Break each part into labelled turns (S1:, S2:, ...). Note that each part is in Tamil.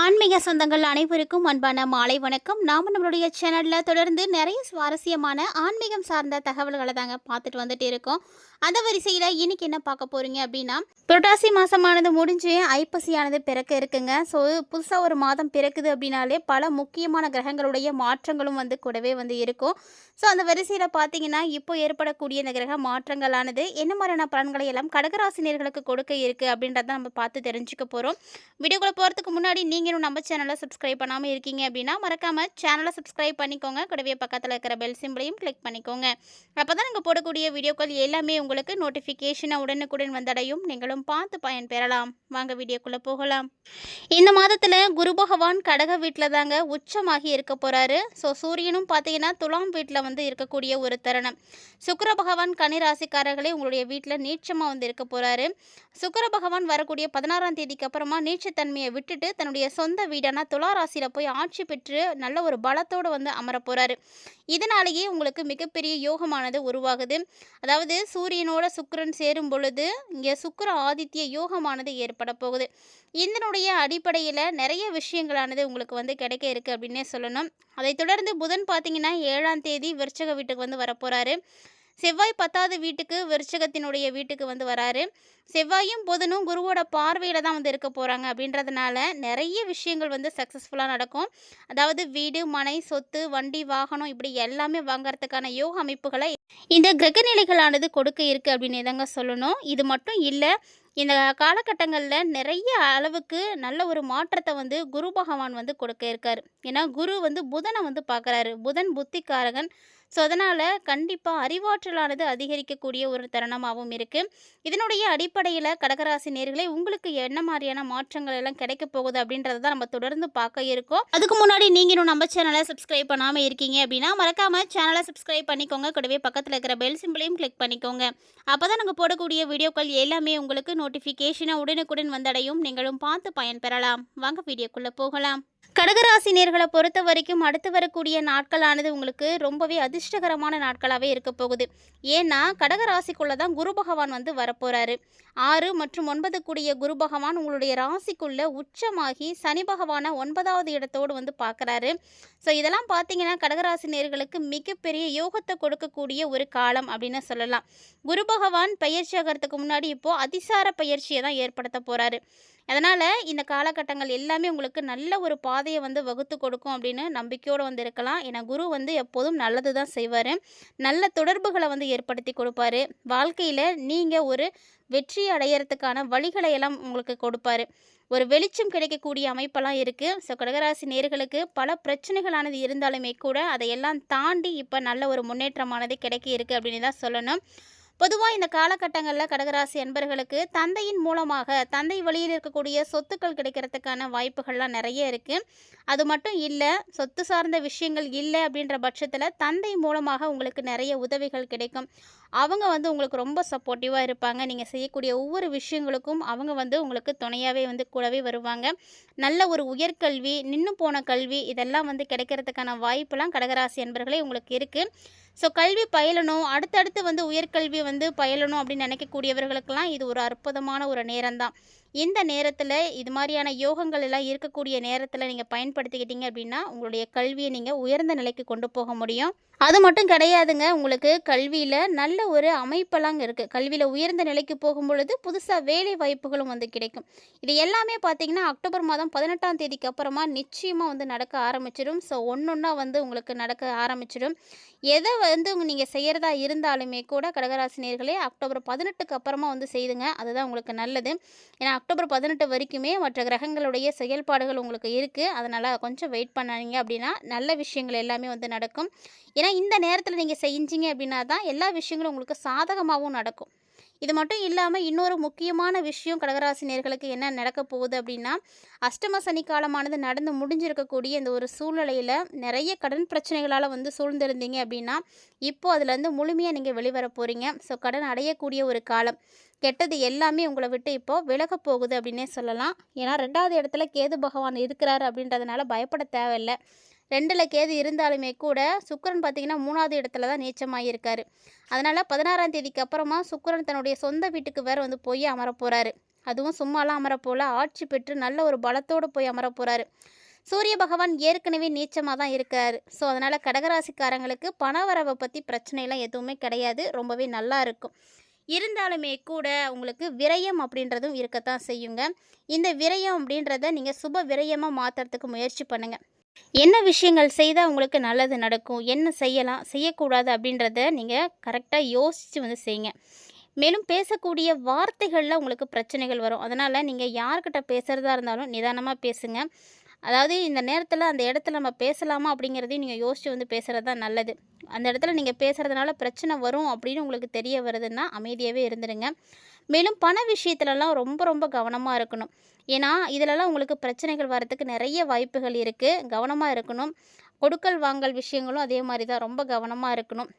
S1: ஆன்மீக சொந்தங்கள் அனைவருக்கும் அன்பான மாலை வணக்கம். நாம நம்மளுடைய சேனல்ல தொடர்ந்து நிறைய சுவாரஸ்யமான ஆன்மீகம் சார்ந்த தகவல்களை தாங்க பார்த்துட்டு வந்துட்டு இருக்கோம். அந்த வரிசையில இன்னைக்கு என்ன பார்க்க போறீங்க அப்படின்னா புரட்டாசி மாசமானது முடிஞ்சு ஐப்பசியானது பிறக்க இருக்குங்க. ஸோ புதுசா ஒரு மாதம் பிறக்குது அப்படின்னாலே பல முக்கியமான கிரகங்களுடைய மாற்றங்களும் வந்து கூடவே வந்து இருக்கும். ஸோ அந்த வரிசையில பார்த்தீங்கன்னா இப்போ ஏற்படக்கூடிய இந்த கிரக மாற்றங்களானது என்ன மாதிரியான பலன்களை எல்லாம் கடகராசினியர்களுக்கு கொடுக்க இருக்கு அப்படின்றத நம்ம பார்த்து தெரிஞ்சுக்க போறோம். வீடியோக்குள்ள போகிறதுக்கு முன்னாடி நீங்கள் நம்ம சேனலை சப்ஸ்கிரைப் பண்ணாமல் இருக்கீங்க அப்படின்னா மறக்காமல் சேனலை சப்ஸ்கிரைப் பண்ணிக்கோங்க. கூடவே பக்கத்தில் இருக்கிற பெல் சிம்பிளையும் கிளிக் பண்ணிக்கோங்க. அப்போ தான் நாங்கள் போடக்கூடிய வீடியோக்கள் எல்லாமே உங்களுக்கு நோட்டிஃபிகேஷனாக உடனுக்குடன் வந்தடையும். நீங்களும் பார்த்து பயன் பெறலாம் வாங்க வீடியோக்குள்ளே போகலாம். இந்த மாதத்தில் குரு பகவான் கடக வீட்டில் தாங்க உச்சமாகி இருக்க போகிறாரு ஸோ சூரியனும் பார்த்தீங்கன்னா துலாம் வீட்டில் வந்து இருக்கக்கூடிய ஒரு தருணம். சுக்கர பகவான் கன்னி ராசிக்காரர்களே உங்களுடைய வீட்டில் நீச்சமாக வந்து இருக்க போகிறாரு சுக்கர பகவான் வரக்கூடிய பதினாறாம் தேதிக்கு அப்புறமா நீச்சத்தன்மையை விட்டுட்டு தன்னுடைய சொந்த வீடான துளாராசியில் போய் ஆட்சி பெற்று நல்ல ஒரு பலத்தோடு வந்து அமர போகிறாரு இதனாலேயே உங்களுக்கு மிகப்பெரிய யோகமானது உருவாகுது. அதாவது சூரியனோட சுக்கரன் சேரும் பொழுது இங்கே சுக்கர ஆதித்ய யோகமானது ஏற்பட போகுது. இதனுடைய அடிப்படையில் நிறைய விஷயங்களானது உங்களுக்கு வந்து கிடைக்க இருக்குது அப்படின்னே சொல்லணும். அதை தொடர்ந்து புதன் பார்த்தீங்கன்னா ஏழாம் தேதி விருச்சக வீட்டுக்கு வந்து வரப்போகிறாரு செவ்வாய் பத்தாவது வீட்டுக்கு விருச்சகத்தினுடைய வீட்டுக்கு வந்து வராரு. செவ்வாயும் புதனும் குருவோட பார்வையில் தான் வந்து இருக்க போகிறாங்க அப்படின்றதுனால நிறைய விஷயங்கள் வந்து சக்ஸஸ்ஃபுல்லாக நடக்கும். அதாவது வீடு மனை சொத்து வண்டி வாகனம் இப்படி எல்லாமே வாங்கறதுக்கான யோக அமைப்புகளை இந்த கிரகநிலைகளானது கொடுக்க இருக்குது அப்படின்னு தாங்க சொல்லணும். இது மட்டும் இல்லை இந்த காலகட்டங்களில் நிறைய அளவுக்கு நல்ல ஒரு மாற்றத்தை வந்து குரு பகவான் வந்து கொடுக்க இருக்கார். ஏன்னா குரு வந்து புதனை வந்து பார்க்குறாரு. புதன் புத்திக்காரகன். ஸோ அதனால் கண்டிப்பாக அறிவாற்றலானது அதிகரிக்கக்கூடிய ஒரு தருணமாகவும் இருக்குது இதனுடைய அடிப்படையில் கடகராசி நேர்களை உங்களுக்கு என்ன மாதிரியான மாற்றங்கள் எல்லாம் கிடைக்க போகுது அப்படின்றத தான் நம்ம தொடர்ந்து பார்க்க இருக்கோம். அதுக்கு முன்னாடி நீங்களும் நம்ம சேனலை சப்ஸ்கிரைப் பண்ணாமல் இருக்கீங்க அப்படின்னா மறக்காமல் சேனலை சப்ஸ்கிரைப் பண்ணிக்கோங்க. கூடவே பக்கத்தில் இருக்கிற பெல் சிம்பிளையும் கிளிக் பண்ணிக்கோங்க. அப்போ தான் நாங்கள் போடக்கூடிய வீடியோக்கள் எல்லாமே உங்களுக்கு நோட்டிஃபிகேஷனாக உடனுக்குடன் வந்தடையும். நீங்களும் பார்த்து பயன்பெறலாம். வாங்க வீடியோக்குள்ளே போகலாம். கடகராசி நேர்களை பொறுத்த வரைக்கும் அடுத்து வரக்கூடிய நாட்களானது உங்களுக்கு ரொம்பவே அதிர்ஷ்டகரமான நாட்களாகவே இருக்க போகுது. ஏன்னா கடகராசிக்குள்ளே தான் குரு பகவான் வந்து வரப்போகிறாரு ஆறு மற்றும் ஒன்பது கூடிய குரு பகவான் உங்களுடைய ராசிக்குள்ளே உச்சமாகி சனி பகவானை ஒன்பதாவது இடத்தோடு வந்து பார்க்குறாரு. ஸோ இதெல்லாம் பார்த்தீங்கன்னா கடகராசி நேர்களுக்கு மிகப்பெரிய யோகத்தை கொடுக்கக்கூடிய ஒரு காலம் அப்படின்னு சொல்லலாம். குரு பகவான் பயிற்சி ஆகிறதுக்கு முன்னாடி இப்போது அதிசார பயிற்சியை தான் ஏற்படுத்த போகிறாரு அதனால் இந்த காலகட்டங்கள் எல்லாமே உங்களுக்கு நல்ல ஒரு பாதையை வந்து வகுத்து கொடுக்கும் அப்படின்னு நம்பிக்கையோடு வந்து இருக்கலாம். ஏன்னா குரு வந்து எப்போதும் நல்லது தான் செய்வார். நல்ல தொடர்புகளை வந்து ஏற்படுத்தி கொடுப்பாரு. வாழ்க்கையில் நீங்கள் ஒரு வெற்றி அடையிறதுக்கான வழிகளை எல்லாம் உங்களுக்கு கொடுப்பாரு. ஒரு வெளிச்சம் கிடைக்கக்கூடிய அமைப்பெல்லாம் இருக்குது ஸோ கடகராசி நேர்களுக்கு பல பிரச்சனைகளானது இருந்தாலுமே கூட அதையெல்லாம் தாண்டி இப்போ நல்ல ஒரு முன்னேற்றமானது கிடைக்க இருக்குது அப்படின்னு தான் சொல்லணும். பொதுவாக இந்த காலகட்டங்களில் கடகராசி அன்பர்களுக்கு தந்தையின் மூலமாக தந்தை வழியில் இருக்கக்கூடிய சொத்துக்கள் கிடைக்கிறதுக்கான வாய்ப்புகள்லாம் நிறைய இருக்குது அது மட்டும் இல்லை சொத்து சார்ந்த விஷயங்கள் இல்லை அப்படின்ற பட்சத்தில் தந்தை மூலமாக உங்களுக்கு நிறைய உதவிகள் கிடைக்கும். அவங்க வந்து உங்களுக்கு ரொம்ப சப்போர்ட்டிவாக இருப்பாங்க. நீங்கள் செய்யக்கூடிய ஒவ்வொரு விஷயங்களுக்கும் அவங்க வந்து உங்களுக்கு துணையாகவே வந்து கூடவே வருவாங்க. நல்ல ஒரு உயர்கல்வி நின்று போன கல்வி இதெல்லாம் வந்து கிடைக்கிறதுக்கான வாய்ப்பெல்லாம் கடகராசி அன்பர்களே உங்களுக்கு இருக்குது ஸோ கல்வி பயிலணும். அடுத்தடுத்து வந்து உயர்கல்வி வந்து பயிலணும் அப்படின்னு நினைக்கக்கூடியவர்களுக்கெல்லாம் இது ஒரு அற்புதமான ஒரு நேரம்தான். இந்த நேரத்தில் இது மாதிரியான யோகங்கள் எல்லாம் இருக்கக்கூடிய நேரத்தில் நீங்கள் பயன்படுத்திக்கிட்டீங்க அப்படின்னா உங்களுடைய கல்வியை நீங்கள் உயர்ந்த நிலைக்கு கொண்டு போக முடியும். அது மட்டும் கிடையாதுங்க. உங்களுக்கு கல்வியில் நல்ல ஒரு அமைப்பெல்லாம் இருக்குது கல்வியில் உயர்ந்த நிலைக்கு போகும் பொழுது புதுசாக வேலை வாய்ப்புகளும் வந்து கிடைக்கும். இது எல்லாமே பார்த்தீங்கன்னா அக்டோபர் மாதம் பதினெட்டாம் தேதிக்கு அப்புறமா நிச்சயமாக வந்து நடக்க ஆரம்பிச்சிடும். ஸோ ஒன்று ஒன்றா வந்து உங்களுக்கு நடக்க ஆரம்பிச்சிடும். எதை வந்து நீங்கள் செய்கிறதா இருந்தாலுமே கூட கடகராசினியர்களே அக்டோபர் பதினெட்டுக்கு அப்புறமா வந்து செய்துங்க. அதுதான் உங்களுக்கு நல்லது. ஏன்னா அக்டோபர் பதினெட்டு வரைக்குமே மற்ற கிரகங்களுடைய செயல்பாடுகள் உங்களுக்கு இருக்குது அதனால் கொஞ்சம் வெயிட் பண்ணாங்க அப்படின்னா நல்ல விஷயங்கள் எல்லாமே வந்து நடக்கும். ஏன்னா இந்த நேரத்தில் நீங்கள் செஞ்சீங்க அப்படின்னா தான் எல்லா விஷயங்களும் உங்களுக்கு சாதகமாகவும் நடக்கும். இது மட்டும் இல்லாமல் இன்னொரு முக்கியமான விஷயம் கடகராசி நேர்களுக்கு என்ன நடக்க போகுது அப்படின்னா அஷ்டம சனி காலமானது நடந்து முடிஞ்சிருக்கக்கூடிய இந்த ஒரு சூழ்நிலையில் நிறைய கடன் பிரச்சனைகளால் வந்து சூழ்ந்திருந்தீங்க அப்படின்னா இப்போ அதுலேருந்து முழுமையாக நீங்கள் வெளிவர போகிறீங்க ஸோ கடன் அடையக்கூடிய ஒரு காலம். கெட்டது எல்லாமே உங்களை விட்டு இப்போது விலக போகுது அப்படின்னே சொல்லலாம். ஏன்னா ரெண்டாவது இடத்துல கேது பகவான் இருக்கிறாரு அப்படின்றதுனால பயப்பட தேவையில்லை. ரெண்டில் கேது இருந்தாலுமே கூட சுக்கிரன் பார்த்தீங்கன்னா மூணாவது இடத்துல தான் நீச்சமாகிருக்கார் அதனால் பதினாறாம் தேதிக்கு அப்புறமா சுக்கிரன் தன்னுடைய சொந்த வீட்டுக்கு வேறு வந்து போய் அமரப்போகிறாரு அதுவும் சும்மாலாம் அமரப்போல ஆட்சி பெற்று நல்ல ஒரு பலத்தோடு போய் அமரப் போகிறாரு சூரிய பகவான் ஏற்கனவே நீச்சமாக தான் இருக்கார். ஸோ அதனால் கடகராசிக்காரங்களுக்கு பணவரவை பற்றி பிரச்சனைலாம் எதுவுமே கிடையாது. ரொம்பவே நல்லா இருக்கும். இருந்தாலுமே கூட உங்களுக்கு விரயம் அப்படின்றதும் இருக்கத்தான் செய்யுங்க. இந்த விரயம் அப்படின்றத நீங்கள் சுப விரயமாக மாற்றுறதுக்கு முயற்சி பண்ணுங்கள் என்ன விஷயங்கள் செய்தால் உங்களுக்கு நல்லது நடக்கும்? என்ன செய்யலாம்? செய்யக்கூடாது அப்படின்றத நீங்கள் கரெக்டாக யோசித்து வந்து செய்யுங்க. மேலும் பேசக்கூடிய வார்த்தைகளில் உங்களுக்கு பிரச்சனைகள் வரும். அதனால் நீங்கள் யார்கிட்ட பேசுகிறதா இருந்தாலும் நிதானமாக பேசுங்க. அதாவது இந்த நேரத்தில் அந்த இடத்துல நம்ம பேசலாமா அப்படிங்கிறதையும் நீங்கள் யோசித்து வந்து பேசுகிறது தான் நல்லது. அந்த இடத்துல நீங்கள் பேசுகிறதுனால பிரச்சனை வரும் அப்படின்னு உங்களுக்கு தெரிய வருதுன்னா அமைதியாகவே இருந்துடுங்க மேலும் பண விஷயத்துலலாம் ரொம்ப ரொம்ப கவனமாக இருக்கணும். ஏன்னா இதிலலாம் உங்களுக்கு பிரச்சனைகள் வரத்துக்கு நிறைய வாய்ப்புகள் இருக்குது கவனமாக இருக்கணும். கொடுக்கல் வாங்கல் விஷயங்களும் அதே மாதிரி தான். ரொம்ப கவனமாக இருக்கணும்.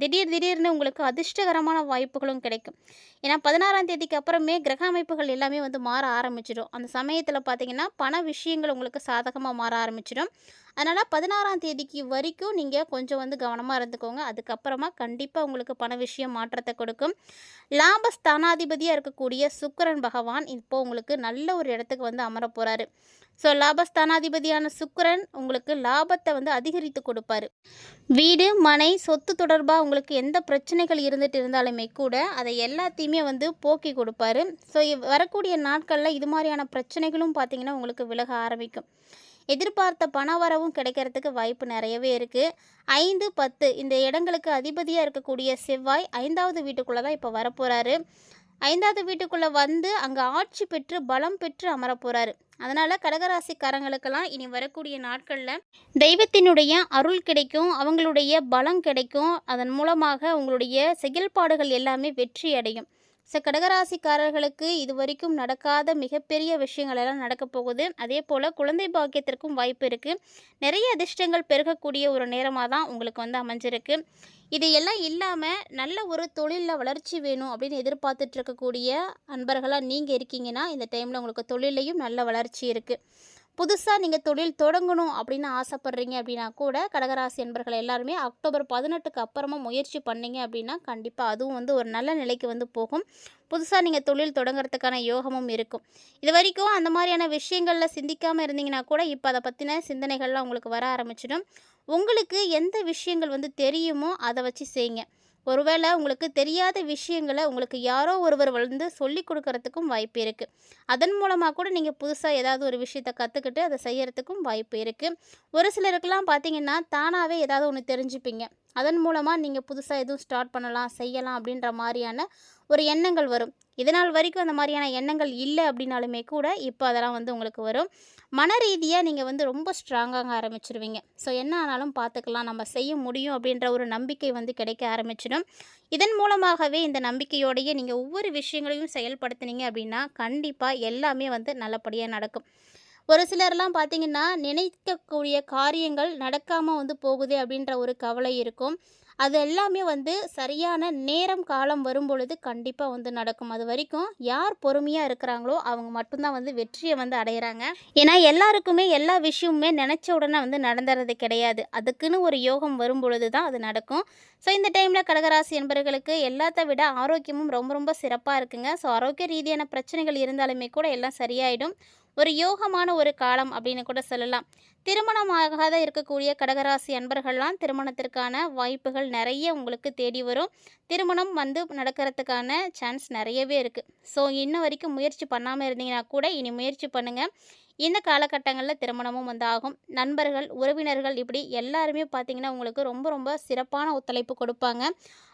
S1: திடீர் திடீர்னு உங்களுக்கு அதிர்ஷ்டகரமான வாய்ப்புகளும் கிடைக்கும். ஏன்னா பதினாறாம் தேதிக்கு அப்புறமே கிரக அமைப்புகள் எல்லாமே வந்து மாற ஆரம்பிச்சிடும். அந்த சமயத்தில் பார்த்தீங்கன்னா பண விஷயங்கள் உங்களுக்கு சாதகமாக மாற ஆரம்பிச்சிடும். அதனால் பதினாறாம் தேதிக்கு வரைக்கும் நீங்கள் கொஞ்சம் வந்து கவனமாக இருந்துக்கோங்க. அதுக்கப்புறமா கண்டிப்பாக உங்களுக்கு பண விஷயம் மாற்றத்தை கொடுக்கும். லாபஸ்தானாதிபதியாக இருக்கக்கூடிய சுக்கிரன் பகவான் இப்போ உங்களுக்கு நல்ல ஒரு இடத்துக்கு வந்து அமர போகிறாரு ஸோ லாபஸ்தானாதிபதியான சுக்கரன் உங்களுக்கு லாபத்தை வந்து அதிகரித்து கொடுப்பாரு. வீடு மனை சொத்து தொடர்பாக உங்களுக்கு எந்த பிரச்சனைகள் இருந்துட்டு இருந்தாலுமே கூட அதை எல்லாத்தையுமே வந்து போக்கி கொடுப்பாரு. ஸோ வரக்கூடிய நாட்களில் இது மாதிரியான பிரச்சனைகளும் பார்த்தீங்கன்னா உங்களுக்கு விலக ஆரம்பிக்கும். எதிர்பார்த்த பண வரவும் கிடைக்கிறதுக்கு வாய்ப்பு நிறையவே இருக்குது ஐந்து பத்து இந்த இடங்களுக்கு அதிபதியாக இருக்கக்கூடிய செவ்வாய் ஐந்தாவது வீட்டுக்குள்ளே தான் இப்போ வரப்போகிறாரு ஐந்தாவது வீட்டுக்குள்ளே வந்து அங்கே ஆட்சி பெற்று பலம் பெற்று அமரப்போகிறாரு அதனால் கடகராசிக்காரங்களுக்கெல்லாம் இனி வரக்கூடிய நாட்களில் தெய்வத்தினுடைய அருள் கிடைக்கும் அவங்களுடைய பலம் கிடைக்கும். அதன் மூலமாக உங்களுடைய செயல்பாடுகள் எல்லாமே வெற்றி அடையும். ஸோ கடகராசிக்காரர்களுக்கு இது வரைக்கும் நடக்காத மிகப்பெரிய விஷயங்கள் எல்லாம் நடக்க போகுது. அதே போல் குழந்தை பாக்கியத்திற்கும் வாய்ப்பு இருக்குது நிறைய அதிர்ஷ்டங்கள் பெருகக்கூடிய ஒரு நேரமாக தான் உங்களுக்கு வந்து அமைஞ்சிருக்கு. இது எல்லாம் இல்லாமல் நல்ல ஒரு தொழிலில் வளர்ச்சி வேணும் அப்படின்னு எதிர்பார்த்துட்ருக்கக்கூடிய அன்பர்களாக நீங்கள் இருக்கீங்கன்னா இந்த டைமில் உங்களுக்கு தொழிலையும் நல்ல வளர்ச்சி இருக்குது புதுசாக நீங்கள் தொழில் தொடங்கணும் அப்படின்னு ஆசைப்பட்றீங்க அப்படின்னா கூட கடகராசி என்பர்கள் எல்லாருமே அக்டோபர் பதினெட்டுக்கு அப்புறமா முயற்சி பண்ணீங்க அப்படின்னா கண்டிப்பாக அதுவும் வந்து ஒரு நல்ல நிலைக்கு வந்து போகும். புதுசாக நீங்கள் தொழில் தொடங்குறதுக்கான யோகமும் இருக்கும். இது வரைக்கும் அந்த மாதிரியான விஷயங்களில் சிந்திக்காமல் இருந்தீங்கன்னா கூட இப்போ அதை பற்றின சிந்தனைகள்லாம் உங்களுக்கு வர ஆரம்பிச்சிடும். உங்களுக்கு எந்த விஷயங்கள் வந்து தெரியுமோ அதை வச்சு செய்யுங்க ஒருவேளை உங்களுக்கு தெரியாத விஷயங்களை உங்களுக்கு யாரோ ஒருவர் வந்து சொல்லி கொடுக்கறதுக்கும் வாய்ப்பு இருக்குது அதன் மூலமாக கூட நீங்கள் புதுசாக ஏதாவது ஒரு விஷயத்தை கற்றுக்கிட்டு அதை செய்கிறதுக்கும் வாய்ப்பு இருக்குது ஒரு சிலருக்கெல்லாம் பார்த்தீங்கன்னா தானாகவே ஏதாவது ஒன்று தெரிஞ்சுப்பீங்க. அதன் மூலமாக நீங்கள் புதுசாக எதுவும் ஸ்டார்ட் பண்ணலாம் செய்யலாம் அப்படின்ற மாதிரியான ஒரு எண்ணங்கள் வரும். இதனால் வரைக்கும் அந்த மாதிரியான எண்ணங்கள் இல்லை அப்படின்னாலுமே கூட இப்போ அதெல்லாம் வந்து உங்களுக்கு வரும். மன ரீதியாக நீங்கள் வந்து ரொம்ப ஸ்ட்ராங்காக ஆரம்பிச்சிருவீங்க. ஸோ என்ன ஆனாலும் பார்த்துக்கலாம். நம்ம செய்ய முடியும் அப்படின்ற ஒரு நம்பிக்கை வந்து கிடைக்க ஆரம்பிச்சிடும். இதன் மூலமாகவே இந்த நம்பிக்கையோடையே நீங்கள் ஒவ்வொரு விஷயங்களையும் செயல்படுத்தினீங்க அப்படின்னா கண்டிப்பாக எல்லாமே வந்து நல்லபடியாக நடக்கும். ஒரு சிலர்லாம் பார்த்தீங்கன்னா நினைக்கக்கூடிய காரியங்கள் நடக்காமல் வந்து போகுது அப்படின்ற ஒரு கவலை இருக்கும். அது எல்லாமே வந்து சரியான நேரம் காலம் வரும் பொழுது கண்டிப்பாக வந்து நடக்கும். அது வரைக்கும் யார் பொறுமையாக இருக்கிறாங்களோ அவங்க மட்டும்தான் வந்து வெற்றியை வந்து அடையிறாங்க. ஏன்னா எல்லாருக்குமே எல்லா விஷயமுமே நினச்ச உடனே வந்து நடந்துறது கிடையாது. அதுக்குன்னு ஒரு யோகம் வரும் பொழுது தான் அது நடக்கும். ஸோ இந்த டைமில் கடகராசி என்பவர்களுக்கு எல்லாத்த விட ஆரோக்கியமும் ரொம்ப ரொம்ப சிறப்பாக இருக்குங்க. ஸோ ஆரோக்கிய ரீதியான பிரச்சனைகள் இருந்தாலுமே கூட எல்லாம் சரியாயிடும். ஒரு யோகமான ஒரு காலம் அப்படின்னு கூட சொல்லலாம். திருமணமாகாத இருக்கக்கூடிய கடகராசி அன்பர்கள்லாம் திருமணத்திற்கான வாய்ப்புகள் நிறைய உங்களுக்கு தேடி வரும். திருமணம் வந்து நடக்கிறதுக்கான சான்ஸ் நிறையவே இருக்குது ஸோ இன்ன வரைக்கும் முயற்சி பண்ணாமல் இருந்தீங்கன்னா கூட இனி முயற்சி பண்ணுங்கள் இந்த காலகட்டங்களில் திருமணமும் வந்து ஆகும் நண்பர்கள் உறவினர்கள் இப்படி எல்லாருமே பார்த்திங்கன்னா உங்களுக்கு ரொம்ப ரொம்ப சிறப்பான ஒத்துழைப்பு கொடுப்பாங்க.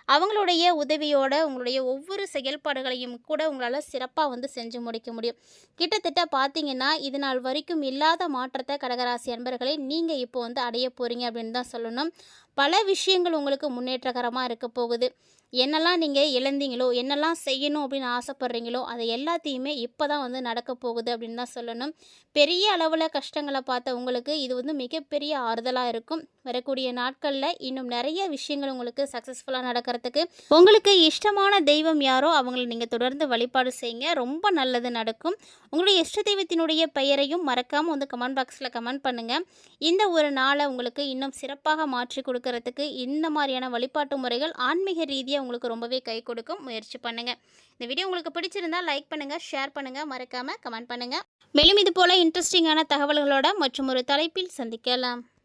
S1: அவங்களுடைய உதவியோட உங்களுடைய ஒவ்வொரு செயல்பாடுகளையும் கூட உங்களால் சிறப்பாக வந்து செஞ்சு முடிக்க முடியும். கிட்டத்தட்ட பார்த்தீங்கன்னா இது நாள் வரைக்கும் இல்லாத மாற்றத்தை கடகராசி அன்பர்களை நீங்கள் இப்போ வந்து அடைய போகிறீங்க அப்படின்னு தான் சொல்லணும். பல விஷயங்கள் உங்களுக்கு முன்னேற்றகரமாக இருக்க போகுது. என்னெல்லாம் நீங்கள் இழந்தீங்களோ என்னெல்லாம் செய்யணும் அப்படின்னு ஆசைப்பட்றீங்களோ அதை எல்லாத்தையுமே இப்போ தான் வந்து நடக்க போகுது அப்படின்னு தான் சொல்லணும். பெரிய அளவில் கஷ்டங்களை பார்த்த உங்களுக்கு இது வந்து மிகப்பெரிய ஆறுதலாக இருக்கும். வரக்கூடிய நாட்களில் இன்னும் நிறைய விஷயங்கள் உங்களுக்கு சக்ஸஸ்ஃபுல்லாக நடக்கிறதுக்கு உங்களுக்கு இஷ்டமான தெய்வம் யாரோ அவங்கள நீங்கள் தொடர்ந்து வழிபாடு செய்யுங்க. ரொம்ப நல்லது நடக்கும். உங்களுடைய இஷ்ட தெய்வத்தினுடைய பெயரையும் மறக்காமல் வந்து கமெண்ட் பாக்ஸில் கமெண்ட் பண்ணுங்கள் இந்த ஒரு நாளை உங்களுக்கு இன்னும் சிறப்பாக மாற்றி கொடுக்கறதுக்கு இந்த மாதிரியான வழிபாட்டு முறைகள் ஆன்மீக ரீதியாக உங்களுக்கு ரொம்பவே கை கொடுக்கும். முயற்சி பண்ணுங்கள் இந்த வீடியோ உங்களுக்கு பிடிச்சிருந்தா லைக் பண்ணுங்கள் ஷேர் பண்ணுங்கள் மறக்காமல் கமெண்ட் பண்ணுங்கள் மேலும் இது போல் இன்ட்ரெஸ்டிங்கான தகவல்களோட மற்றும் ஒரு தலைப்பில் சந்திக்கலாம்.